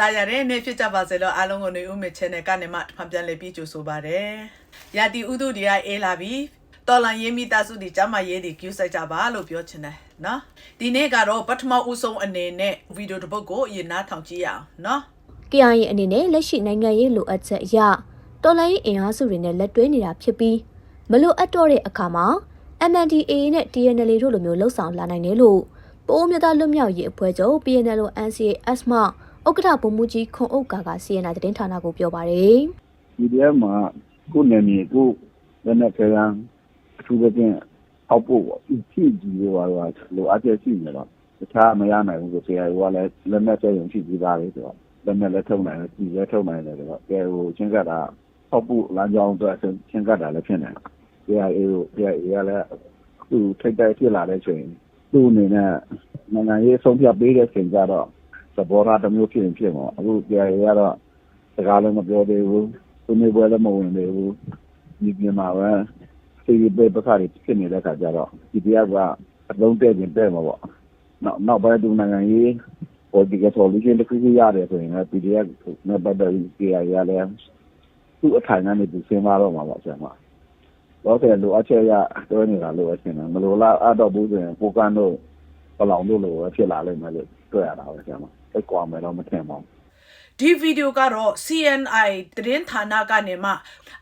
တာရတဲ့နေ့ဖြစ်ကြပါစေလို့အားလုံးကိုနေဦးမေ channel ကနေမှထပ်ပြန်လည်ပြီးကြိုဆိုပါရစေ။ရာတီဥတုတွေကအေးလာပြီ။တော်လန်ရေးမိသားစုတွေကျမရေးတွေကျူးဆိုင်ကြပါလို့ပြောချင်တယ်နော်။ဒီနေ့ကတော့ပထမဦးဆုံးအနေနဲ့ဗီဒီယိုတစ်ပုဒ်ကိုအရင်နားထောင်ကြည့်ရအောင်နော်။ KIA အနေနဲ့လက်ရှိနိုင်ငံရေးလိုအပ်ချက်အရတော်လိုင်းအင်အားစုတွေနဲ့လက်တွဲနေတာဖြစ်ပြီးမလိုအပ်တော့တဲ့အခါမှာ MNDAA နဲ့ TNL တို့လိုမျိုးလှုပ်ဆောင်လာနိုင်တယ်လို့ပိုးမြသားလွတ်မြောက်ရေးအဖွဲ့ချုပ် PNL NCAS မှ ဥက္ကဋ္ဌဗိုလ်မှူးကြီးခွန်ဥက္ကာက CNA သတင်းဌာနကိုပြောပါတယ် PDF မှာကိုယ်နယ်မြေကိုလက်နက်ခဲယမ်းအထူးသဖြင့်အောက်ဖို့ပေါ့ဒီဖြည့်ကြည့်ရောတော့လိုအပ်ချက်ရှိနေတော့တခြားမရနိုင်ဘူးဆိုဆရာကလည်းလက်နက်ကျရုံရှိပြီးသားလေဆိုတော့လက်နက်လက်ထုံနိုင်တယ်ဒီလက်ထုံနိုင်တယ်ဆိုတော့ကဲဟိုချင်းကတာအောက်ဖို့လမ်းကြောင်းအတွက်ချင်းကတာလည်းဖြစ်နေတယ်ဆရာအေးကိုဆရာအေးကလည်းသူထိတ်တိုက်ဖြစ်လာတဲ့ချိန်သူ့အနေနဲ့နိုင်ငံရေးဆုံးဖြတ်ပေးတဲ့ချိန်ကျတော့ သဘောထားတစ်မျိုးဖြစ်ရင်ဖြစ်မှာအခုဆရာအေးကတော့စကားလည်းမပြောသေးဘူးသူနေပွဲလည်းမဝင်သေးဘူးဒီပြင်မှာပဲစီရီပေပခါတွေဖြစ်နေတဲ့ခါကျတော့ဒီတရားကအလုံးတဲ့ခြင်းတဲ့မှာပေါ့နောက်နောက်ပိုင်းသူနိုင်ငံရေး political solution တစ်ခုခုရတယ်ဆိုရင်လည်း PDF နဲ့ပတ်သက်ပြီး KI ရလည်းသူ့အထိုင်ကနေသူစဉ်းစားတော့မှာပေါ့ဆရာမတော့တယ်လိုအပ်ချက်ရတွဲနေတာလို့အရှင်းတယ်မလိုလားအတော့ဘူးဆိုရင်ပိုကန်တော့ ဘလောင်လို့လို့ပဲဖြစ်လာလိမ့်မယ်လို့တွေ့ရတာပဲဆရာမအဲ့ကွာမယ်တော့မထင်ပါဘူးဒီဗီဒီယိုကတော့ CNI သတင်းဌာနကနေမှ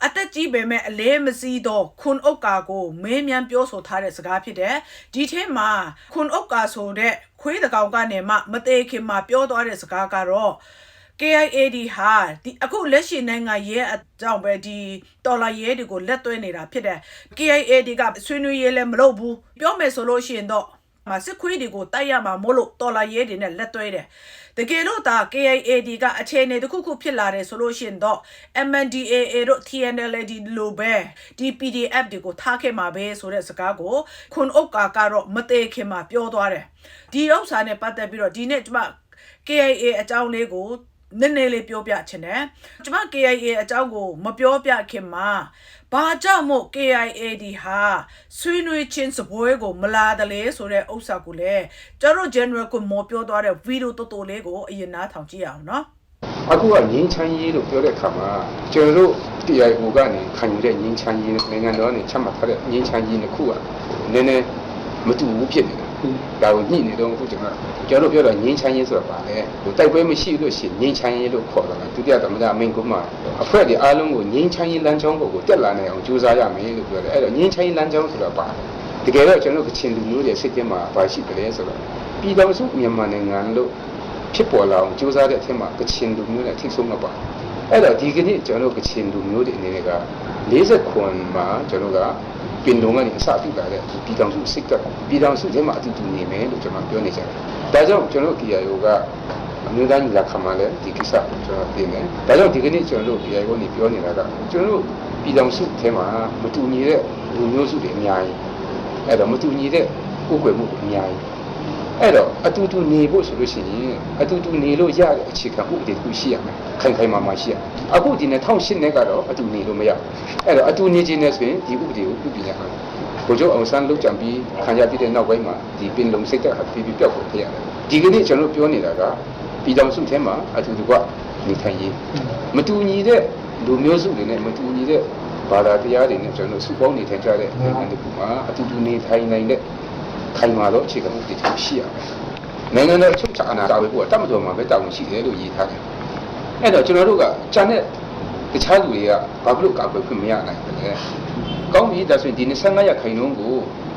အသက်ကြီးပေမဲ့အလဲမစည်းတော့ခွန်ဥက္ကာကိုမေးမြန်းပြောဆိုထားတဲ့စကားဖြစ်တယ်ဒီထဲမှာခွန်ဥက္ကာဆိုတဲ့ခွေးတကောင်ကနေမှမသေးခင်မှာပြောသွားတဲ့စကားကတော့ KIAD ဟာဒီအခုလက်ရှိနိုင်ငံရဲ့အကြောင်းပဲဒီတော်လာရဲတွေကိုလက်သွဲနေတာဖြစ်တယ် KIAD ကဆွေးနွေးရေးလည်းမလုပ်ဘူးပြောမယ်ဆိုလို့ရှိရင်တော့ မစစ်ခွေးတွေကိုတိုက်ရမှာမို့လို့တော်လာရဲတွေနဲ့လက်သွဲတယ်တကယ်လို့ဒါ KIAD ကအခြေအနေတစ်ခုခုဖြစ်လာတယ်ဆိုလို့ရှိရင်တော့ MNDAA တို့ TNLD လိုပဲဒီ PDF တွေကိုထားခဲ့မှာပဲဆိုတဲ့စကားကိုခွန်ဥက္ကာကတော့မသေးခင်မှာပြောသွားတယ်ဒီဥစ္စာနဲ့ပတ်သက်ပြီးတော့ဒီနေ့ကျမ KIA အကြောင်းလေးကိုနည်းနည်းလေးပြောပြချင်တယ်။ကျွန်မ KIA အကြောင်းကိုမပြောပြခင်မှာ ဘာကြောင့်မို့ KIA ဒီဟာဆွေးနွေးချင်းစပွဲကိုမလာတယ်လေဆိုတဲ့ဥစ္စာကိုလည်းကျွန်တော် general ကိုမော်ပြောသွားတဲ့ဗီဒီယိုတော်တော်လေးကိုအရင်နားထောင်ကြည့်အောင်နော်အခုကငင်းချမ်းရေးလို့ပြောတဲ့အခါမှာကျွန်တော်တို့ TIO ကနေခံယူတဲ့ငင်းချမ်းရေးနိုင်ငံတော်ကနေချမှတ်ထားတဲ့ငင်းချမ်းရေးတစ်ခုကနည်းနည်းမတူဘူးဖြစ်နေတာ ဒါကိုညှိနေတော့အခုကျွန်တော်ကျွန်တော်တို့ပြောတာငင်းချမ်းရေးဆိုတာပါလေဟိုတိုက်ပွဲမရှိလို့ရှိရင်ငင်းချမ်းရေးလို့ခေါ်တာဒုတိယသမ္မတအမိန့်ကမှအဖွဲ့ဒီအားလုံးကိုငင်းချမ်းရေးလမ်းကြောင်းကိုတက်လာနိုင်အောင်ကြိုးစားရမယ်လို့ပြောတယ်အဲ့တော့ငင်းချမ်းရေးလမ်းကြောင်းဆိုတာပါတကယ်တော့ကျွန်တော်ကချင်လူမျိုးတွေစိတ်ထဲမှာပါရှိတယ်ဆိုတော့ပြည်တော်စုမြန်မာနိုင်ငံလို့ဖြစ်ပေါ်လာအောင်ကြိုးစားတဲ့အထက်မှာကချင်လူမျိုးနဲ့ထိဆုံးတော့ပါအဲ့တော့ဒီကနေ့ကျွန်တော်တို့ကချင်လူမျိုးတွေအနေနဲ့က40ခွန်မှာကျွန်တော်က ပင်လုံးကနေအစပြုလာတဲ့ပြည်တော်စုစိတ်ကပြည်တော်စုထဲမှာအတူတူနေမယ်လို့ကျွန်တော်ပြောနေကြတယ်ဒါကြောင့်ကျွန်တော် KIO ကအမျိုးသားညီလာခံမှာလည်းဒီကိစ္စကိုကျွန်တော်ပြင်တယ်ဒါကြောင့်ဒီကနေ့ကျွန်တော်တို့ KIO ကနေပြောနေတာကကျွန်တော်တို့ပြည်တော်စုထဲမှာမတူညီတဲ့လူမျိုးစုတွေအများကြီးအဲ့တော့မတူညီတဲ့ကိုယ်ွယ်မှုတွေအများကြီး အဲ့တော့အတူတူနေဖို့ဆိုလို့ရှိရင်အတူတူနေလို့ရတဲ့အခြေခံဥပဒေတစ်ခုရှိရမယ်ခိုင်ခိုင်မာမာရှိရမယ်အခုဒီ2008နဲ့ကတော့အတူနေလို့မရဘူးအဲ့တော့အတူနေခြင်းနဲ့ဆိုရင်ဒီဥပဒေကိုပြုပြင်ရအောင်ဘုရားအောင်ဆန်းလုပ်ကြံပြီးခံရပြီးတဲ့နောက်ပိုင်းမှာဒီပင်လုံစိတ်သက်အပြီးပြီးပြောက်ဖို့ဖြစ်ရတယ်ဒီကနေ့ကျွန်တော်ပြောနေတာကပြည်တော်စုထဲမှာအတူတူကနေထိုင်ရေးမတူညီတဲ့လူမျိုးစုတွေနဲ့မတူညီတဲ့ဘာသာတရားတွေနဲ့ကျွန်တော်စုပေါင်းနေထိုင်ကြတဲ့နိုင်ငံတစ်ခုမှာအတူတူနေထိုင်နိုင်တဲ့ ခိုင်မာတော့အခြေခံဥပဒေတွေရှိရမယ်နိုင်ငံတော်အချုပ်ချာအာဏာတာဝန်ကိုတတ်မတော်မှာပဲတာဝန်ရှိတယ်လို့ရေးထားတယ်အဲ့တော့ကျွန်တော်တို့ကဂျန်တဲ့တခြားလူတွေကဘာဖြစ်လို့ကာကွယ်ခွင့်မရနိုင်ဘူးလဲကောင်းပြီဒါဆိုရင်ဒီ25ရာခိုင်နှုန်းကို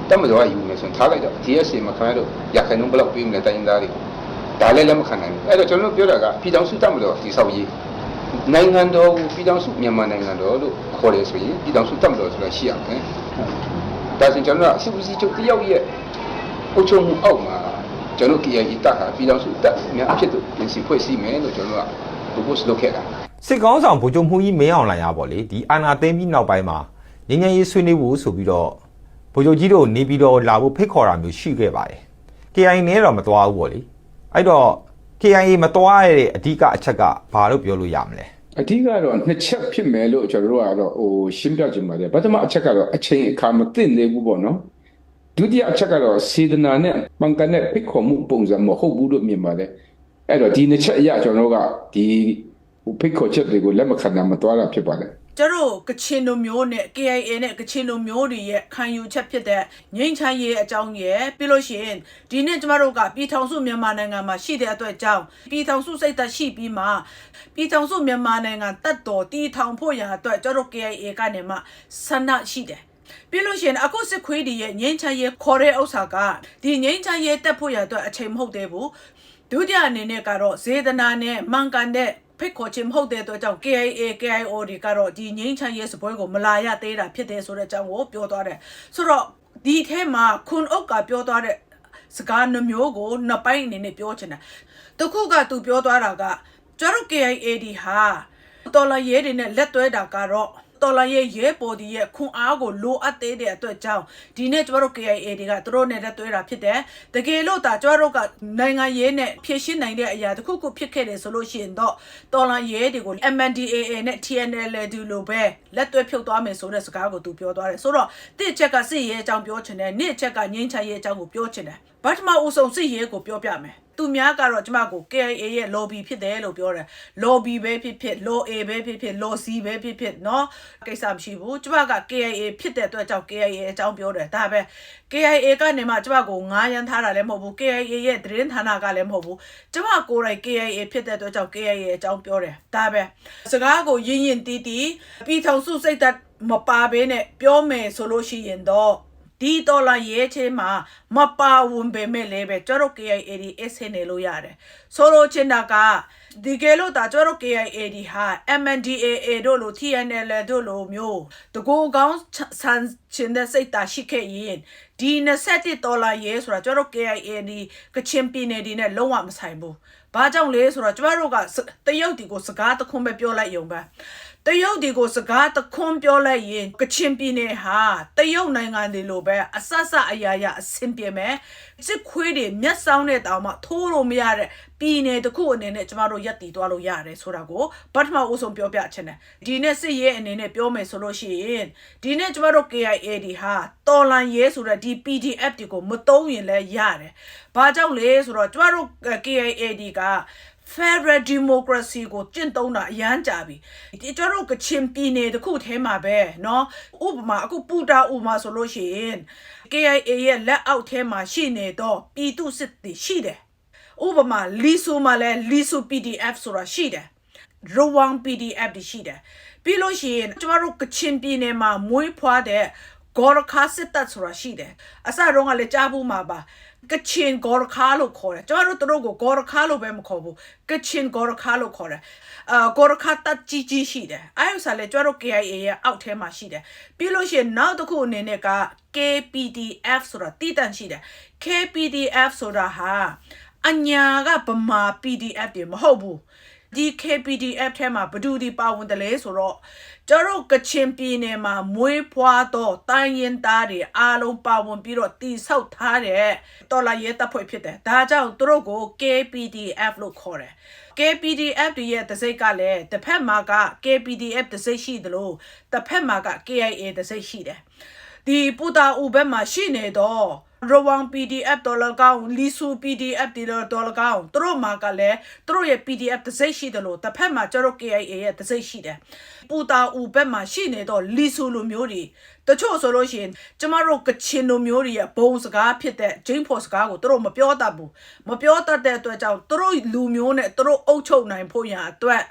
တတ်မတော်ကယူမယ်ဆိုရင်ထားလိုက်တော့ DSC မှာခင်ဗျားတို့ရာခိုင်နှုန်းဘယ်လောက်ပေးမလဲတိုင်းသားတွေဒါလည်းလက်မခံနိုင်ဘူးအဲ့တော့ကျွန်တော်တို့ပြောတာကပြည်ထောင်စုတတ်မတော်ဒီဆောက်ရေးနိုင်ငံတော်ကိုပြည်ထောင်စုမြန်မာနိုင်ငံတော်လို့ခေါ်တယ်ဆိုရင်ပြည်ထောင်စုတတ်မတော်ဆိုတာရှိရမယ်ဒါဆိုရင်ကျွန်တော်တို့အစီအစီချုပ်တယောက်ရဲ့ အုပ်ချုပ်မှုအောက်မှာကျွန်တော် KIA တပ်ဟာပြည်တော်စုတပ်များအဖြစ်သို့ပြင်ဆင်ဖွဲ့စည်းမယ်လို့ကျွန်တော်က propose လုပ်ခဲ့တာစစ်ကောင်းဆောင်ဗိုလ်ချုပ်မှုကြီးမင်းအောင်လှိုင်ရပါလေဒီအာနာသိမ့်ပြီးနောက်ပိုင်းမှာငញ្ញရေးဆွေးနွေးဖို့ဆိုပြီးတော့ဗိုလ်ချုပ်ကြီးတို့နေပြီးတော့လာဖို့ဖိတ်ခေါ်တာမျိုးရှိခဲ့ပါတယ် KIA နဲ့တော့မသွားဘူးပေါ့လေအဲ့တော့ KIA မသွားရတဲ့အဓိကအချက်ကဘာလို့ပြောလို့ရမလဲအဓိကတော့နှစ်ချက်ဖြစ်မယ်လို့ကျွန်တော်တို့ကတော့ဟိုရှင်းပြချင်ပါတယ်ပထမအချက်ကတော့အချိန်အခါမသိသေးဘူးပေါ့နော် ဒုတိယအချက်ကတော့စေတနာနဲ့ပန်ကန်တဲ့ဖိတ်ခေါ်မှုပုံစံမဟုတ်ဘူးလို့မြင်ပါတယ်အဲ့တော့ဒီနှစ်ချက်အရကျွန်တော်တို့ကဒီဖိတ်ခေါ်ချက်တွေကိုလက်မခံနိုင်မသွားတာဖြစ်ပါတယ်ကျတို့ကချင်လူမျိုးနဲ့ KIA နဲ့ကချင်လူမျိုးတွေရဲ့ခံယူချက်ဖြစ်တဲ့ငိမ့်ချမ်းရေးအကြောင်းရယ်ပြီးလို့ရှိရင်ဒီနေ့ကျမတို့ကပြည်ထောင်စုမြန်မာနိုင်ငံမှာရှိတဲ့အတွက်ကြောင့်ပြည်ထောင်စုစိတ်သက်ရှိပြီးမှပြည်ထောင်စုမြန်မာနိုင်ငံတတ်တော်တည်ထောင်ဖို့ရန်အတွက်ကျတို့ KIA ကနေမှဆန္ဒရှိတယ် ပြီးလို့ရှိရင်အခုစစ်ခွေးဒီရဲ့ငိမ့်ချမ်းရေးခေါ်တဲ့ဥစ္စာကဒီငိမ့်ချမ်းရေးတက်ဖို့ရအတွက်အချိန်မဟုတ်သေးဘူးဒုတိယအနေနဲ့ကတော့ဇေဒနာနဲ့မှန်ကန်တဲ့ဖိတ်ခေါ်ခြင်းမဟုတ်တဲ့အတွက်ကြောင့် KIA KIO တွေကတော့ဒီငိမ့်ချမ်းရေးစပွဲကိုမလာရသေးတာဖြစ်တယ်ဆိုတဲ့အကြောင်းကိုပြောသွားတယ်ဆိုတော့ဒီထဲမှာခွန်အုပ်ကပြောသွားတဲ့စကားနှမျိုးကိုနှစ်ပိုင်းအနေနဲ့ပြောချင်တယ်တခုကသူပြောသွားတာကကျတို့ KIA ဒီဟာတော်လာရဲတွေနဲ့လက်တွဲတာကတော့ တော်လာရဲ့ရဲပေါ်ဒီရဲ့ခွန်အားကိုလိုအပ်သေးတဲ့အတွက်ကြောင့်ဒီနေ့ကျမတို့ KIA တွေကသူတို့နဲ့တက်သွဲတာဖြစ်တယ်။တကယ်လို့ဒါကျမတို့ကနိုင်ငံရေးနဲ့ဖြည့်ရှင်းနိုင်တဲ့အရာတစ်ခုခုဖြစ်ခဲ့တယ်ဆိုလို့ရှိရင်တော့တော်လာရဲတွေကို MNDAA နဲ့ TNL တူလိုပဲလက်သွဲဖြုတ်သွားမယ်ဆိုတဲ့စကားကိုသူပြောသွားတယ်။ဆိုတော့တစ်ချက်ကစစ်ရဲအကြောင်းပြောချင်တယ်။နှစ်ချက်ကငင်းချရဲအကြောင်းကိုပြောချင်တယ်။ဗတ်မအုပ်စုံစစ်ရဲကိုပြောပြမယ်။ သူများကတော့ကျမကို KIA ရဲ့ lobby ဖြစ်တယ်လို့ပြောတယ် lobby ပဲဖြစ်ဖြစ် law A ပဲဖြစ်ဖြစ် law C ပဲဖြစ်ဖြစ်เนาะကိစ္စမရှိဘူးကျမက KIA ဖြစ်တဲ့အတွက်ကြောင့် KIA အကြောင်းပြောတယ်ဒါပဲ KIA ကနေမှကျမကိုငားရမ်းထားတာလည်းမဟုတ်ဘူး KIA ရဲ့သတင်းဌာနကလည်းမဟုတ်ဘူးကျမကိုယ်တိုင် KIA ဖြစ်တဲ့အတွက်ကြောင့် KIA အကြောင်းပြောတယ်ဒါပဲစကားကိုရင်းရင်တီးတီးပြည်ထောင်စုစိတ်သက်မပါဘဲနဲ့ပြောမယ်ဆိုလို့ရှိရင်တော့ ဒီဒေါ်လာရဲချေမှာမပါဝင်ပေမဲ့လည်းပဲကျတော့ KIA ဒီ S နေလို့ရတယ်ဆိုလိုချင်တာကဒီကဲလို့ဒါကျတော့ KIA ဒီဟာ MNDAA တို့လို TNL တို့လိုမျိုးတကူကောင်းဆန်ချင်တဲ့စိတ်တာရှိခဲ့ရင်ဒီ27ဒေါ်လာရဲဆိုတာကျတော့ KIA ဒီကချင်ပြည်နယ်ဒီနဲ့လုံးဝမဆိုင်ဘူးဘာကြောင့်လဲဆိုတော့ကျမတို့ကစတရုတ်ဒီကိုစကားတခွန်းပဲပြောလိုက်ယုံပဲ တရုတ်ဒီကိုစကားတခွန်းပြောလိုက်ရင်ကချင်ပြည်နယ်ဟာတရုတ်နိုင်ငံတွေလိုပဲအဆဆအရာရာအဆင်ပြေမယ်စစ်ခွေးတွေမျက်စောင်းတဲ့တောင်မှထိုးလို့မရတဲ့ပြည်နယ်တစ်ခုအနေနဲ့ကျမတို့ရက်တည်သွားလို့ရတယ်ဆိုတာကိုပထမဦးဆုံးပြောပြချင်တယ်ဒီနေ့စစ်ရေးအနေနဲ့ပြောမယ်ဆိုလို့ရှိရင်ဒီနေ့ကျမတို့ KIA ဒီဟာတော်လန်ရဲဆိုတဲ့ဒီ PDF တွေကိုမတုံးရင်လည်းရတယ်ဘာကြောင့်လဲဆိုတော့ကျမတို့ KIA ဒီက Federal Democracy ကိုကျင့်သုံးတာအရန်ကြပြီဒီကျွန်တော်တို့ကချင်ပြည်နယ်တစ်ခုထဲမှာပဲเนาะဥပမာအခုပူတာဥပမာဆိုလို့ရှိရင် KIA ရဲ့လက်အောက်ထဲမှာရှိနေတော့ပြည်သူစစ်တွေရှိတယ်ဥပမာလီဆူမှာလဲလီဆူ PDF ဆိုတာရှိတယ်ရဝမ် PDF တွေရှိတယ်ပြီးလို့ရှိရင်ကျွန်တော်တို့ကချင်ပြည်နယ်မှာမွေးဖွားတဲ့ဂေါ်ရခါစစ်တပ်ဆိုတာရှိတယ်အစတုန်းကလည်းကြားဘူးမှာပါ ကချင်ဂေါ်ရခါလို့ခေါ်တယ်ကျွန်တော်တို့တို့ကိုဂေါ်ရခါလို့ပဲမခေါ်ဘူးကချင်ဂေါ်ရခါလို့ခေါ်တယ်အာဂေါ်ရခါတပ်ကြီးကြီးရှိတယ်အဲဥစားလေကျွန်တော်တို့ KIA ရဲ့အောက်ထဲမှာရှိတယ်ပြီးလို့ရှိရင်နောက်တစ်ခုအနေနဲ့က KPDF ဆိုတာတည်တံ့ရှိတယ် KPDF ဆိုတာဟာအညာကဗမာ PDF တွေမဟုတ်ဘူး ဒီ KPDF ထဲမှာဘယ်သူဒီပါဝင်တယ်လဲဆိုတော့ကျန်တို့ကချင်ပြည်နယ်မှာမွေးဖွားတော့တိုင်းရင်သားတွေအားလုံးပါဝင်ပြီးတော့တိဆောက်ထားတဲ့တော်လာရဲတပ်ဖွဲ့ဖြစ်တယ်ဒါကြောင့်သူတို့ကို KPDF လို့ခေါ်တယ် KPDF တွေရဲ့တစိတ်ကလည်းတစ်ဖက်မှာက KPDF တစိတ်ရှိသလိုတစ်ဖက်မှာက KIA တစိတ်ရှိတယ် ဒီပူတာဦးဘက်မှာရှိနေတော့ရဝမ် PDF ဒေါ်လာကောင်လီဆူ PDF ဒီဒေါ်လာကောင်သူတို့မှာကလည်းသူတို့ရဲ့ PDF တစ်စိတ်ရှိတယ်လို့တစ်ဖက်မှာကျတော့ KIA ရဲ့တစ်စိတ်ရှိတယ်ပူတာဦးဘက်မှာရှိနေတော့လီဆူလိုမျိုးတွေတချို့ဆိုလို့ရှိရင်ကျမတို့ကချင်လိုမျိုးတွေရဲ့ဘုံစကားဖြစ်တဲ့ဂျိန်းဖော်စကားကိုသူတို့မပြောတတ်ဘူးမပြောတတ်တဲ့အတွက်ကြောင့်သူတို့လူမျိုးနဲ့သူတို့အုပ်ချုပ်နိုင်ဖို့ရန်အတွက်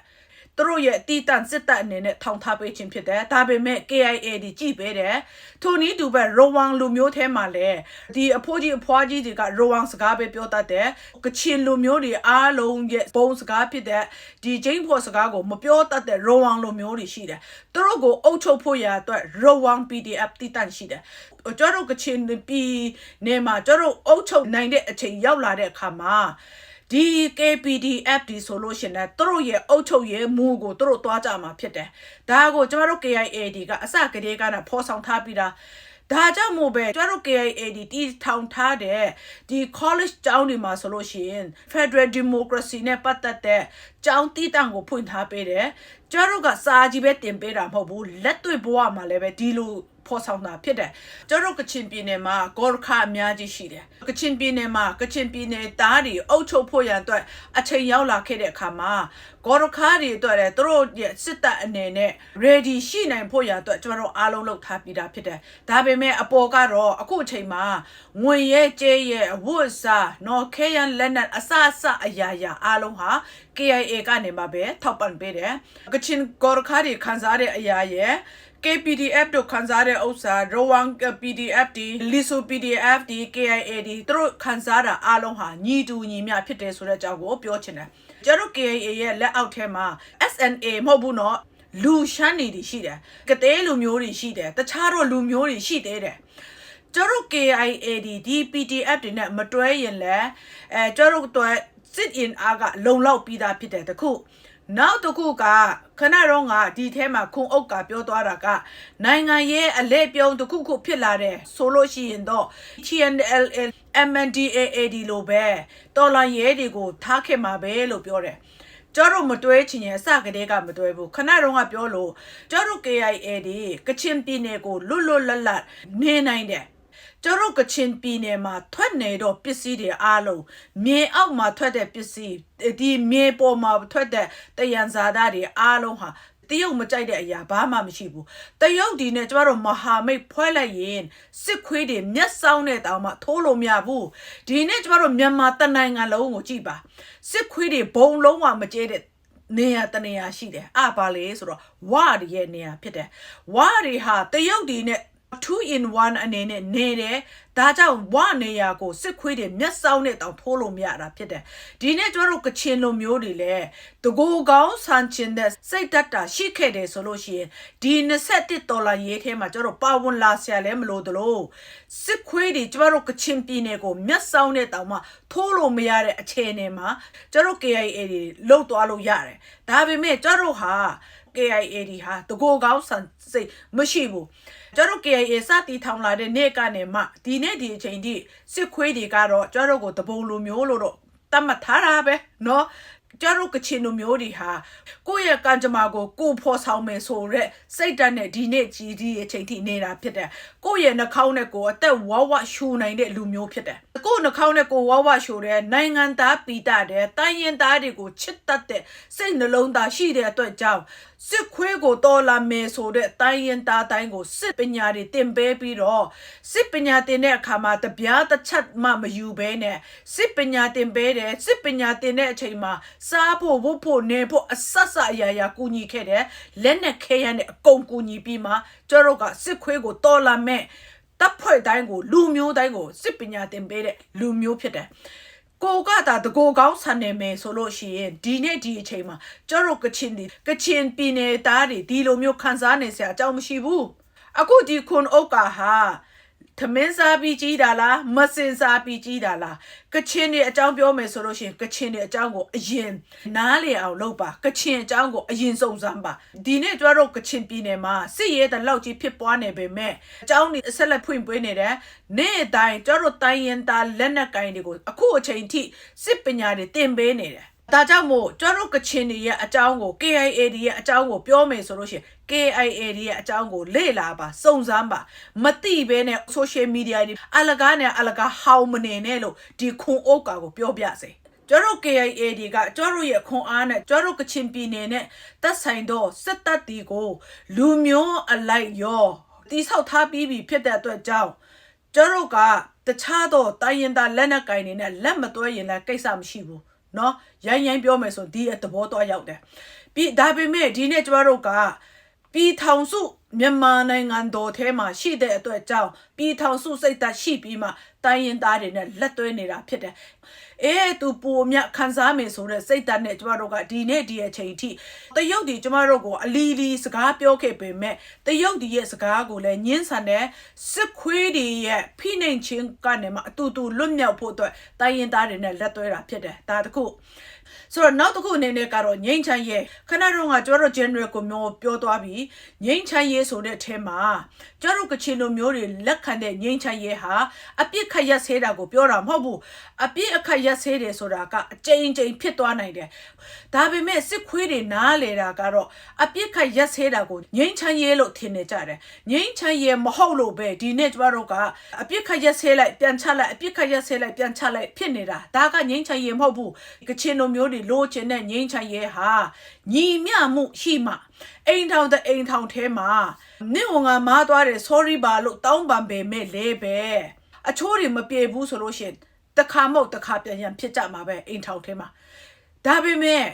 သူတို့ရဲ့တီတန်စစ်တပ်အနေနဲ့ထောင်ထားပေးခြင်းဖြစ်တယ်ဒါပေမဲ့ KIA ဒီကြည်ပေးတယ်ထိုနည်းတူပဲရိုဝမ်လူမျိုးထဲမှာလည်းဒီအဖိုးကြီးအဖွားကြီးတွေကရိုဝမ်စကားပဲပြောတတ်တယ်ကချင်လူမျိုးတွေအားလုံးရဲ့ဘုံစကားဖြစ်တဲ့ဒီဂျိန်းဖော်စကားကိုမပြောတတ်တဲ့ရိုဝမ်လူမျိုးတွေရှိတယ်သူတို့ကိုအုပ်ချုပ်ဖို့ရအတွက်ရိုဝမ် PDF တီတန်ရှိတယ်ကျွန်တော်တို့ကချင်ပြည်နေမှာကျွန်တော်တို့အုပ်ချုပ်နိုင်တဲ့အချိန်ရောက်လာတဲ့အခါမှာ ဒီ KPDF ဒီဆိုလို့ရှင်လည်းသူတို့ရဲ့အုပ်ချုပ်ရေးမူကိုသူတို့သွားကြမှာဖြစ်တယ်။ဒါကိုကျမတို့ KIAD ကအစကတည်းကနဲ့ဖော်ဆောင်ထားပြီးတာဒါကြောင့်မို့ပဲကျမတို့ KIAD တီထောင်ထားတဲ့ဒီ college ကျောင်းတွေမှာဆိုလို့ရှိရင် Federal Democracy နဲ့ပတ်သက်တဲ့ကျောင်းတည်တံ့ကိုဖွင့်ထားပေးတယ်။ကျမတို့ကစာကြီးပဲတင်ပေးတာမဟုတ်ဘူးလက်တွေ့ဘဝမှာလည်းပဲဒီလို ဖော်ဆောင်တာဖြစ်တယ်ကျွန်တော်တို့ကချင်ပြည်နယ်မှာဂေါ်ရခအများကြီးရှိတယ်ကချင်ပြည်နယ်မှာကချင်ပြည်နယ်သားတွေအုပ်ချုပ်ဖို့ရန်အတွက်အချိန်ရောက်လာခဲ့တဲ့အခါမှာဂေါ်ရခတွေအတွက်လည်းသူတို့ရဲ့စစ်တပ်အနေနဲ့ ready ရှိနိုင်ဖို့ရန်အတွက်ကျွန်တော်တို့အားလုံးလုပ်ထားပြီးသားဖြစ်တယ်ဒါပေမဲ့အပေါ်ကတော့အခုအချိန်မှာငွေရဲကြေးရဲအဝတ်အစားနော်ခဲရန်လက်နက်အစအစအရာရာအားလုံးဟာ KIA ကနေမှာပဲထောက်ပံ့ပေးတယ်ကချင်ဂေါ်ရခတွေခန်းစားတဲ့အရာရဲ့ KPDF တို့ခံစားတဲ့ဥစ္စာ Rawang PDF ဒီ Liso PDF ဒီ KIA ဒီသူတို့ခံစားတာအလုံးဟာညီတူညီမျှဖြစ်တယ်ဆိုတဲ့အကြောင်းကိုပြောချင်တယ်ကျတို့ KIA ရဲ့လက်အောက်ထဲမှာ SNA မဟုတ်ဘူးနော်လူရှမ်းနေတွေရှိတယ်ကသေးလူမျိုးတွေရှိတယ်တခြားတော့လူမျိုးတွေရှိသေးတယ်ကျတို့ KIA ဒီ DPTF တွေနဲ့မတွဲရင်လဲအဲကျတို့တော့စစ်အင်အားကလုံလောက်ပြီးသားဖြစ်တယ်တခု နောက်တစ်ခုကခဏတော့ငါဒီထဲမှာခုံအုပ်ကပြောသွားတာကနိုင်ငံရဲ့အလဲပြုံးတစ်ခုခုဖြစ်လာတယ်ဆိုလို့ရှိရင်တော့ TNL MNDAA ဒီလိုပဲတော်လိုင်းရဲတွေကိုထားခဲ့မှာပဲလို့ပြောတယ်ကျတော့မတွဲချင်ရင်အစကတည်းကမတွဲဘူးခဏတော့ကပြောလို့ကျတော့ KIA ဒီကချင်ပြည်နယ်ကိုလွတ်လွတ်လပ်လပ်နေနိုင်တယ် ကျတို့ကချင်ပြည်နယ်မှာထွက်နေတော့ပစ္စည်းတွေအားလုံးမြေအောက်မှာထွက်တဲ့ပစ္စည်းဒီမြေပေါ်မှာထွက်တဲ့တယံဇာတာတွေအားလုံးဟာတရုတ်မကြိုက်တဲ့အရာဘာမှမရှိဘူးတရုတ်ဒီနဲ့ကျမတို့မဟာမိတ်ဖွဲလိုက်ရင်စစ်ခွေးတွေမျက်စောင်းနဲ့တောင်မှထိုးလို့မရဘူးဒီနဲ့ကျမတို့မြန်မာတနိုင်ငံလုံးကိုကြည့်ပါစစ်ခွေးတွေဘုံလုံးဝမကျဲတဲ့နေရာတနေရာရှိတယ်အပါလေဆိုတော့ဝါတွေရဲ့နေရာဖြစ်တယ်ဝါတွေဟာတရုတ်ဒီနဲ့ 2 in 1အနေနဲ့နေတယ်ဒါကြောင့်ဝနေရာကိုစစ်ခွေးတွေမျက်စောင်းနဲ့တောင်ထိုးလို့မရတာဖြစ်တယ်ဒီနေ့ကျတို့ကချင်လိုမျိုးတွေလဲတကူကောင်းဆန်ချင်တဲ့စိတ်တက်တာရှိခဲ့တယ်ဆိုလို့ရှိရင်ဒီ21ဒေါ်လာရေးထဲမှာကျတို့ပါဝင်လာဆရာလဲမလို့တလို့စစ်ခွေးတွေကျတို့ကချင်ပြည်နယ်ကိုမျက်စောင်းနဲ့တောင်မှထိုးလို့မရတဲ့အခြေအနေမှာကျတို့ KIA တွေလှုပ်သွားလို့ရတယ်ဒါပေမဲ့ကျတို့ဟာ KIA ဒီဟာတကိုကောင်းဆန်စိတ်မရှိဘူးကျတို့ KIA စတီထောင်လာတဲ့နေ့ကနေမှဒီနေ့ဒီအချိန်ထိစစ်ခွေးတွေကတော့ကျတို့ကိုတပုံလိုမျိုးလို့တော့တတ်မှတ်ထားတာပဲเนาะကျတို့ကချင်လူမျိုးတွေဟာကိုယ့်ရဲ့ကံကြမ္မာကိုကိုယ်ဖော်ဆောင်မယ်ဆိုတော့စိတ်ဓာတ်နဲ့ဒီနေ့ကြီးဒီအချိန်ထိနေတာဖြစ်တယ်ကိုယ့်ရဲ့နှာခေါင်းနဲ့ကိုယ်အသက်ဝါဝရှူနိုင်တဲ့လူမျိုးဖြစ်တယ် ကိုယ့်နှာခေါင်းနဲ့ကိုယ်ဝါဝရှူတဲ့နိုင်ငံသားပီတာတဲ့တိုင်းရင်သားတွေကိုချစ်တတ်တဲ့စိတ်နှလုံးသားရှိတဲ့အတွက်ကြောင့်စစ်ခွေးကိုတော်လာမယ်ဆိုတဲ့တိုင်းရင်သားတိုင်းကိုစစ်ပညာတွေတင်ပေးပြီးတော့စစ်ပညာတင်တဲ့အခါမှာတပြားတစ်ချက်မှမယူဘဲနဲ့စစ်ပညာတင်ပေးတယ်စစ်ပညာတင်တဲ့အချိန်မှာစားဖို့ဝတ်ဖို့နေဖို့အဆတ်ဆတ်အရာရာကူညီခဲ့တယ်လက်နဲ့ခဲရနဲ့အကုန်ကူညီပြီးမှကျတို့ကစစ်ခွေးကိုတော်လာမယ် တပ်ဖွဲ့တိုင်းကိုလူမျိုးတိုင်းကိုစစ်ပညာတင်ပေးတဲ့လူမျိုးဖြစ်တယ်ကိုကတာတကိုကောင်းဆန်နေမယ်ဆိုလို့ရှိရင်ဒီနေ့ဒီအချိန်မှာကျတို့ကချင်ဒီကချင်ပြည်နယ်သားတွေဒီလိုမျိုးခံစားနေစရာအကြောင်းမရှိဘူးအခုဒီခွန်ဥက္ကာဟာ သမင်းစားပြီးကြီးတာလားမစင်စားပြီးကြီးတာလားကချင်တွေအကြောင်းပြောမယ်ဆိုလို့ရှိရင်ကချင်တွေအကြောင်းကိုအရင်နားလေအောင်လုပ်ပါကချင်အကြောင်းကိုအရင်စုံစမ်းပါဒီနေ့ကျတော့ကချင်ပြည်နယ်မှာစစ်ရေးတလောက်ကြီးဖြစ်ပွားနေပေမဲ့အကြောင်းတွေဆက်လက်ဖွင့်ပေးနေတယ်နေ့တိုင်းကျတော့တိုင်းရင်သားလက်နက်ကင်တွေကိုအခုအချိန်ထိစစ်ပညာတွေတင်ပေးနေတယ် ဒါကြောင့်မို့ကျွန်တော်ကချင်တွေရဲ့အကြောင်းကို KIA တွေရဲ့အကြောင်းကိုပြောမယ်ဆိုလို့ရှိရင် KIA တွေရဲ့အကြောင်းကိုလေ့လာပါစုံစမ်းပါမသိဘဲနဲ့ social media တွေအလကားနဲ့အလကားဟောင်းမနေနဲ့လို့ဒီခွန်အိုးကာကိုပြောပြစေကျွန်တော် KIA တွေကကျွန်တော်ရဲ့ခွန်အားနဲ့ကျွန်တော်ကချင်ပြည်နယ်နဲ့သက်ဆိုင်တော့စစ်တပ်တီကိုလူမျိုးအလိုက်ရောတိဆောက်ထားပြီးပြီဖြစ်တဲ့အတွက်ကြောင့်ကျွန်တော်ကတခြားသောတိုင်းရင်သားလက်နက်ကင်တွေနဲ့လက်မတွဲရင်လည်းကိစ္စမရှိဘူး နော်ရိုင်းရိုင်းပြောမယ်ဆိုဒီအသဘောတော့ရောက်တယ်ပြီးဒါပေမဲ့ဒီနေ့ကျမတို့ကပြည်ထောင်စု မြန်မာနိုင်ငံတော်ထဲမှာရှိတဲ့အတွက်ကြောင့်ပြည်ထောင်စုစိတ်ဓာတ်ရှိပြီးမှတိုင်းရင်သားတွေနဲ့လက်သွဲနေတာဖြစ်တယ်အေးသူပူမြခန်းစားမယ်ဆိုတဲ့စိတ်ဓာတ်နဲ့ကျမတို့ကဒီနေ့ဒီအချိန်ထိတရုတ်ဒီကျမတို့ကိုအလီလီစကားပြောခဲ့ပေမဲ့တရုတ်ဒီရဲ့စကားကိုလည်းညှင်းဆန်တဲ့စစ်ခွေးတွေရဲ့ဖိနှိမ်ခြင်းကနေမှအတူတူလွတ်မြောက်ဖို့အတွက်တိုင်းရင်သားတွေနဲ့လက်သွဲတာဖြစ်တယ်ဒါတခု ဆိုတော့နောက်တစ်ခုအနေနဲ့ကတော့ငိမ့်ချမ်းရဲ့ခဏတော့ကကျွန်တော်တို့ general ကိုမျိုးပြောသွားပြီးငိမ့်ချမ်းရဲ့ဆိုတဲ့အထဲမှာကျွန်တော်တို့ကချင်လူမျိုးတွေလက်ခံတဲ့ငိမ့်ချမ်းရဲ့ဟာအပြစ်ခတ်ရက်ဆေးတာကိုပြောတာမဟုတ်ဘူးအပြစ်အခတ်ရက်ဆေးတယ်ဆိုတာကအကြိမ်ကြိမ်ဖြစ်သွားနိုင်တယ်ဒါပေမဲ့စစ်ခွေးတွေနားလေတာကတော့အပြစ်ခတ်ရက်ဆေးတာကိုငိမ့်ချမ်းရဲ့လို့ထင်နေကြတယ်ငိမ့်ချမ်းရဲ့မဟုတ်လို့ပဲဒီနေ့ကျွန်တော်တို့ကအပြစ်ခတ်ရက်ဆေးလိုက်ပြန်ချလိုက်အပြစ်ခတ်ရက်ဆေးလိုက်ပြန်ချလိုက်ဖြစ်နေတာဒါကငိမ့်ချမ်းရဲ့မဟုတ်ဘူးကချင်လူမျိုးတွေလိုချင်တဲ့ငိမ့်ချမ်းရဲ့ဟာညီမျှမှုရှိမှအိမ်ထောင်တဲ့အိမ်ထောင်ထဲမှာနင့်ဝငါမားသွားတယ် sorry ပါလို့တောင်းပန်ပေမဲ့လေပဲအချိုးတွေမပြေဘူးဆိုလို့ရှရင်တစ်ခါမဟုတ်တစ်ခါပြန်ရန်ဖြစ်ကြမှာပဲအိမ်ထောင်ထဲမှာဒါပေမဲ့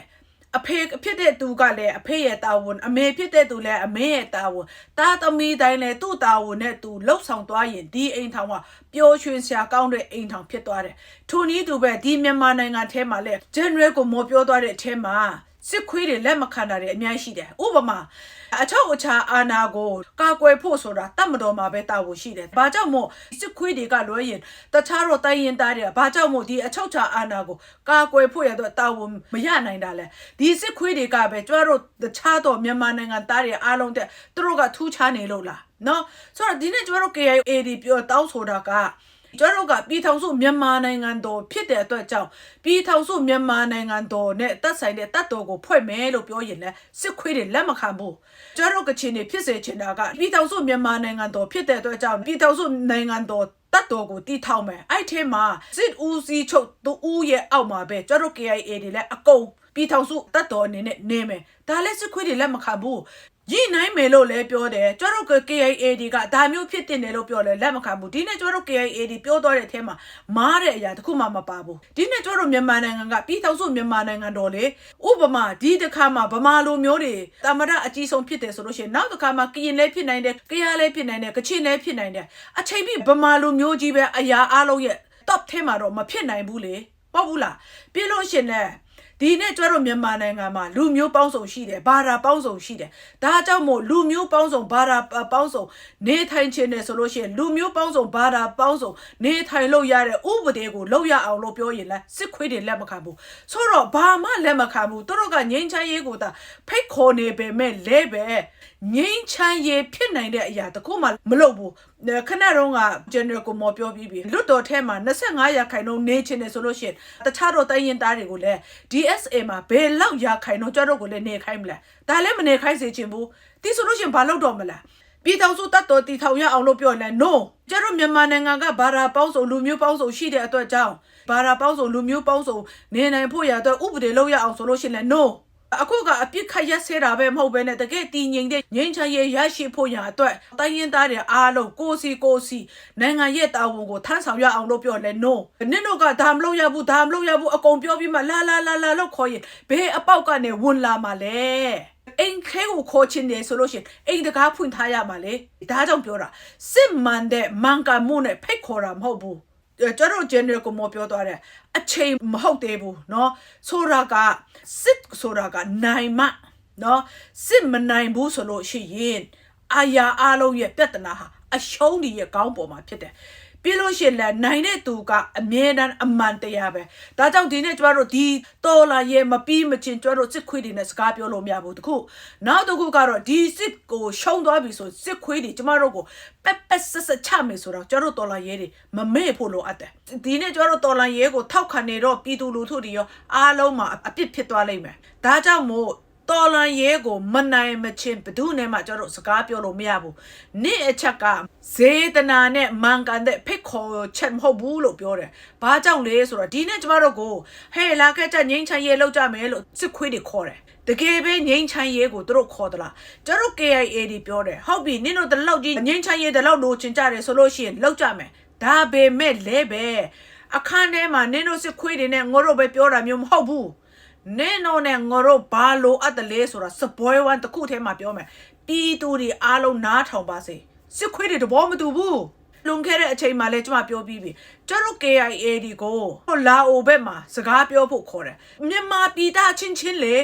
အဖေဖြစ်တဲ့သူကလည်းအဖေရဲ့တာဝန်အမေဖြစ်တဲ့သူလည်းအမေရဲ့တာဝန်တာသမီးတိုင်းလည်းသူ့တာဝန်နဲ့သူလှုပ်ဆောင်သွားရင်ဒီအိမ်ထောင်ကပျော်ရွှင်စရာကောင်းတဲ့အိမ်ထောင်ဖြစ်သွားတယ်ထိုနည်းတူပဲဒီမြန်မာနိုင်ငံထဲမှာလည်း general ကိုမော်ပြောသွားတဲ့အထဲမှာ စစ်ခွေးတွေလက်မခံတာတွေအများကြီးရှိတယ်ဥပမာအချောက်အချာအာနာကိုကာကွယ်ဖို့ဆိုတာတတ်မတော်မှာပဲတာဝန်ရှိတယ်။ဘာကြောင့်မို့စစ်ခွေးတွေကလွှဲရင်တခြားတော့တိုင်းရင်သားတွေကဘာကြောင့်မို့ဒီအချောက်ချာအာနာကိုကာကွယ်ဖို့ရတော့တာဝန်မရနိုင်တာလဲ။ဒီစစ်ခွေးတွေကပဲကျွတ်တို့တခြားတော့မြန်မာနိုင်ငံသားတွေအားလုံးတဲ့သူတို့ကထူးခြားနေလို့လား။နော်ဆိုတော့ဒီနေ့ကျွတ်တို့ KIA ဒီပြောတောင်းဆိုတာက ကျွတ်တို့ကပြည်ထောင်စုမြန်မာနိုင်ငံတော်ဖြစ်တဲ့အတွက်ကြောင့်ပြည်ထောင်စုမြန်မာနိုင်ငံတော်နဲ့တက်ဆိုင်တဲ့တပ်တော်ကိုဖွဲ့မယ်လို့ပြောရင်လည်းစစ်ခွေးတွေလက်မခံဘူးကျွတ်တို့ကချင်နေဖြစ်စေချင်တာကပြည်ထောင်စုမြန်မာနိုင်ငံတော်ဖြစ်တဲ့အတွက်ကြောင့်ပြည်ထောင်စုနိုင်ငံတော်တတ်တော်ကိုတီးထောင်မယ်အဲ့ထဲမှာစစ်ဦးစီးချုပ်တူဦးရဲ့အောက်မှာပဲကျွတ်တို့ KIA တွေလည်းအကုန်ပြည်ထောင်စုတတ်တော်အနေနဲ့နေမယ်ဒါလည်းစစ်ခွေးတွေလက်မခံဘူးရ ည်နိုင်မယ်လို့လည်းပြောတယ်ကျွတ်တို့ KIA တွေကဒါမျိုးဖြစ်တင်တယ်လို့ပြောလဲလက်မခံဘူးဒီနေ့ကျွတ်တို့ KIA တွေပြောသွားတဲ့အထဲမှာမားတဲ့အရာတစ်ခုမှမပါဘူးဒီနေ့ကျွတ်တို့မြန်မာနိုင်ငံကပြည်ထောင်စုမြန်မာနိုင်ငံတော်လေဥပမာဒီတစ်ခါမှာဗမာလူမျိုးတွေတမရအကြီးဆုံးဖြစ်တယ်ဆိုလို့ရှိရင်နောက်တစ်ခါမှာကရင်လည်းဖြစ်နိုင်တယ်ကရလည်းဖြစ်နိုင်တယ်ကချင်လည်းဖြစ်နိုင်တယ်အချိန်ပြဗမာလူမျိုးကြီးပဲအရာအလုံးရဲ့ top ထဲမှာတော့မဖြစ်နိုင်ဘူးလေဟုတ်ဘူးလားပြလို့ရှင်လဲ ဒီနေ့ကျွတ်တို့မြန်မာနိုင်ငံမှာလူမျိုးပေါင်းစုံရှိတယ်ဘာသာပေါင်းစုံရှိတယ်ဒါကြောင့်မို့လူမျိုးပေါင်းစုံဘာသာပေါင်းစုံနေထိုင်ခြင်းနဲ့ဆိုလို့ရှိရင်လူမျိုးပေါင်းစုံဘာသာပေါင်းစုံနေထိုင်လို့ရတဲ့ဥပဒေကိုလုပ်ရအောင်လို့ပြောရင်လဲစစ်ခွေးတွေလက်မခံဘူးဆိုတော့ဘာမှလက်မခံဘူးသူတို့ကငိမ့်ချမ်းရေးကိုသာဖိတ်ခေါ်နေပေမဲ့လဲပဲ ငိမ့်ချမ်းရေးဖြစ်နိုင်တဲ့အရာတခုမှမလုပ်ဘူးခဏတော့က general ကိုမော်ပြောပြီးပြီလွတ်တော်ထဲမှာ25ရာခိုင်နှုန်းနေချင်တယ်ဆိုလို့ရှိရင်တခြားတော့တိုင်းရင်သားတွေကိုလည်း DSA မှာဘယ်လောက်ရာခိုင်နှုန်းကြတော့ကိုလည်းနေခိုင်းမလဲဒါလည်းမနေခိုင်းစေချင်ဘူးတီးဆိုလို့ရှိရင်ဘာလုပ်တော့မလဲပြည်ထောင်စုတတ်တော်တီထောင်ရအောင်လို့ပြောလဲ no ကျတော့မြန်မာနိုင်ငံကဘာသာပေါင်းစုံလူမျိုးပေါင်းစုံရှိတဲ့အတွက်ကြောင့်ဘာသာပေါင်းစုံလူမျိုးပေါင်းစုံနေနိုင်ဖို့ရတော့ဥပဒေလုပ်ရအောင်ဆိုလို့ရှိရင်လဲ no အခုကအပြစ်ခတ်ရက်ဆဲတာပဲမဟုတ်ဘဲနဲ့တကယ်တည်ငြိမ်တဲ့ငြိမ်းချမ်းရေးရရှိဖို့ရအတွက်တိုင်းရင်းသားတွေအားလုံးကိုစီကိုစီနိုင်ငံရဲ့တာဝန်ကိုထမ်းဆောင်ရအောင်လို့ပြောလဲ no နင်တို့ကဒါမလုပ်ရဘူးဒါမလုပ်ရဘူးအကုန်ပြောပြီးမှလာလာလာလာလို့ခေါ်ရင်ဘယ်အပေါက်ကနေဝင်လာမှာလဲအိမ်ခဲကိုခေါ်ချင်တယ်ဆိုလို့ရှိရင်အိမ်တကားဖွင့်ထားရမှာလေဒါကြောင့်ပြောတာစစ်မှန်တဲ့မန်ကမှုနဲ့ဖိတ်ခေါ်တာမဟုတ်ဘူး ကျွန်တော် general ကိုမပြောသွားတယ်အချိန်မဟုတ်သေးဘူးเนาะဆိုတာကစစ်ဆိုတာကနိုင်မှเนาะစစ်မနိုင်ဘူးဆိုလို့ရှိရင်အာယာအလုံးရဲ့ပြဿနာဟာအရှုံးဒီရဲ့ကောင်းပေါ်မှာဖြစ်တယ် ပြီးလို့ရှိရင်လည်းနိုင်တဲ့သူကအမြဲတမ်းအမှန်တရားပဲဒါကြောင့်ဒီနေ့ကျမတို့ဒီတော်လာရဲ့မပြီးမချင်းကျမတို့စစ်ခွေးတွေနဲ့စကားပြောလို့မရဘူးတခုနောက်တစ်ခုကတော့ဒီစစ်ကိုရှုံးသွားပြီဆိုစစ်ခွေးတွေကျမတို့ကိုပက်ပက်ဆက်ဆက်ချမယ်ဆိုတော့ကျမတို့တော်လာရဲတွေမမေ့ဖို့လိုအပ်တယ်ဒီနေ့ကျမတို့တော်လာရဲကိုထောက်ခံနေတော့ပြည်သူလူထုတွေရောအားလုံးမှာအပြစ်ဖြစ်သွားလိမ့်မယ်ဒါကြောင့်မို့ တော်လန်ရဲကိုမနိုင်မချင်းဘယ်သူနဲ့မှကျွန်တော်စကားပြောလို့မရဘူးနေ့အချက်ကဇေတနာနဲ့မန်ကန်တဲ့ဖိတ်ခေါ်ချက်မဟုတ်ဘူးလို့ပြောတယ်ဘာကြောင့်လဲဆိုတော့ဒီနေ့ကျမတို့ကိုဟဲ့လာခဲ့ကြငိမ့်ချမ်းရဲလောက်ကြမယ်လို့စစ်ခွေးတွေခေါ်တယ်တကယ်ပဲငိမ့်ချမ်းရဲကိုသူတို့ခေါ်သလားကျတို့ KIA တွေပြောတယ်ဟုတ်ပြီနင်တို့တလောက်ကြီးငိမ့်ချမ်းရဲတလောက်လိုချင်ကြတယ်ဆိုလို့ရှိရင်လောက်ကြမယ်ဒါပေမဲ့လဲပဲအခန်းထဲမှာနင်တို့စစ်ခွေးတွေနဲ့ငိုတို့ပဲပြောတာမျိုးမဟုတ်ဘူး နင်းတော့နဲ့ငါတို့ဘာလို့အပ်တယ်လဲဆိုတာစပွဲဝမ်တစ်ခုထဲမှာပြောမယ်ပြည်သူတွေအားလုံးနားထောင်ပါစေစစ်ခွေးတွေတဘောမတူဘူးလွန်ခဲ့တဲ့အချိန်မှလည်းကျွန်မပြောပြီးပြီကျတို့ KIA ဒီကိုဟိုလာအိုဘက်မှာစကားပြောဖို့ခေါ်တယ်မြန်မာပြည်သားချင်းချင်းလေ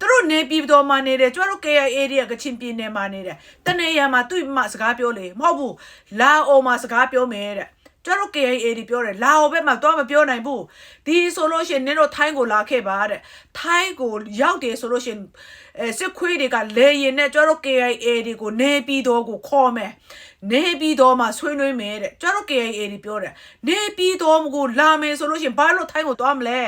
သူတို့နေပြည်တော်မှာနေတယ်ကျတို့ KIA တွေကကချင်ပြည်နယ်မှာနေတယ်တနေရမှာသူ့မှစကားပြောလေမဟုတ်ဘူးလာအိုမှာစကားပြောမယ်တဲ့ ကျကျတို့ KIA တွေပြောတယ်လာအောင်ဘက်မှာတော့မပြောနိုင်ဘူးဒီဆိုလို့ရှိရင်နင်တို့ထိုင်းကိုလာခဲ့ပါတဲ့ထိုင်းကိုရောက်တယ်ဆိုလို့ရှိရင်အဲစစ်ခွေးတွေကလေရင်နဲ့ကျတို့ KIA တွေကိုနေပြီးတော့ကိုခေါ်မယ်နေပြီးတော့မှဆွေးနွေးမယ်တဲ့ကျတို့ KIA တွေပြောတယ်နေပြီးတော့ကိုလာမယ်ဆိုလို့ရှိရင်ဘာလို့ထိုင်းကိုသွားမလဲ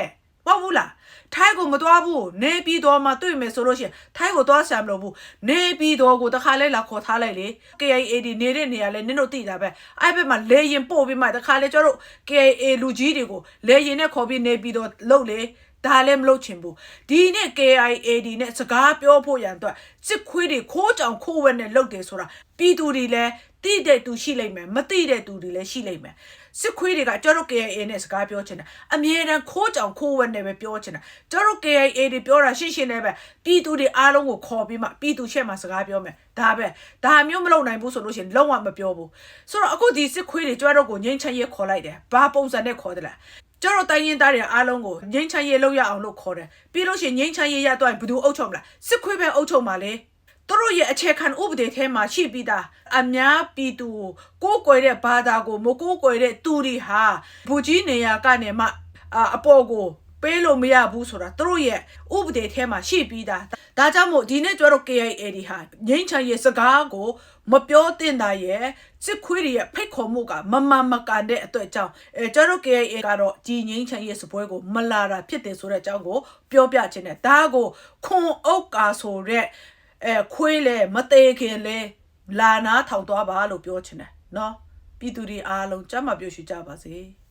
ဟုတ်ဘူးလား ထိုင်းကိုမသွားဘူးနေပြီးတော့မှတွေ့မယ်ဆိုလို့ရှိရင်ထိုင်းကိုသွားဆံမလို့ဘူးနေပြီးတော့ကိုတခါလဲလာခေါ်ထားလိုက်လေ KIA ဒီနေတဲ့နေရာလဲနင်တို့သိတာပဲအဲ့ဘက်မှာလေရင်ပို့ပြီးမှတခါလဲကျတို့ KIA လူကြီးတွေကိုလေရင်နဲ့ခေါ်ပြီးနေပြီးတော့လှုပ်လေဒါလည်းမလုပ်ချင်ဘူးဒီနေ့ KIA ဒီနဲ့စကားပြောဖို့ရန်အတွက်စစ်ခွေးတွေခိုးကြောင်ခိုးဝက်နဲ့လှုပ်တယ်ဆိုတာပြည်သူတွေလည်းတိတဲ့သူရှိလိမ့်မယ်မတိတဲ့သူတွေလည်းရှိလိမ့်မယ် စစ်ခွေးတွေကကျတို့ KIA နဲ့စကားပြောချင်တာအမြဲတမ်းခိုးကြောင်ခိုးဝက်နဲ့ပဲပြောချင်တာကျတို့ KIA တွေပြောတာရှင်းရှင်းလေးပဲပြည်သူတွေအားလုံးကိုခေါ်ပြီးမှပြည်သူရှက်မှစကားပြောမယ်ဒါပဲဒါမျိုးမလုပ်နိုင်ဘူးဆိုလို့ရှိရင်လုံးဝမပြောဘူးဆိုတော့အခုဒီစစ်ခွေးတွေကျတို့ကိုငိမ့်ချရေးခေါ်လိုက်တယ်ဘာပုံစံနဲ့ခေါ်တယ်လဲကျတော့တိုင်းရင်သားတွေအားလုံးကိုငိမ့်ချရေးလောက်ရအောင်လို့ခေါ်တယ်ပြီးလို့ရှိရင်ငိမ့်ချရေးရတော့ဘယ်သူအုပ်ချုပ်မလားစစ်ခွေးပဲအုပ်ချုပ်မှာလေ သူတို့ရဲ့အခြေခံဥပဒေထဲမှာရှိပြီးသားအများပြည်သူကိုကိုယ်ကွယ်တဲ့ဘာသာကိုမကိုကိုယ်ကွယ်တဲ့သူတွေဟာဘူကြီးနေရာကနေမှအာအပေါ်ကိုပေးလို့မရဘူးဆိုတာသူတို့ရဲ့ဥပဒေထဲမှာရှိပြီးသားဒါကြောင့်မို့ဒီနေ့ကျတော့ KIA ဒီဟာငိမ့်ချရဲ့စကားကိုမပြောတင်တာရဲ့စစ်ခွေးတွေရဲ့ဖိတ်ခေါ်မှုကမမမကန်တဲ့အတွက်ကြောင့်အဲကျတော့ KIA ကတော့ဒီငိမ့်ချရဲ့စပွဲကိုမလာတာဖြစ်တယ်ဆိုတဲ့အကြောင်းကိုပြောပြခြင်းနဲ့ဒါကိုခွန်အုပ်ကာဆိုတဲ့ အဲခွေးလဲမသေးခင်လဲလာနာထောင်သွားပါလို့ပြောချင်တယ်နော်ပြည်သူတွေအားလုံးကြမ်းမပြောရှိကြပါစေ။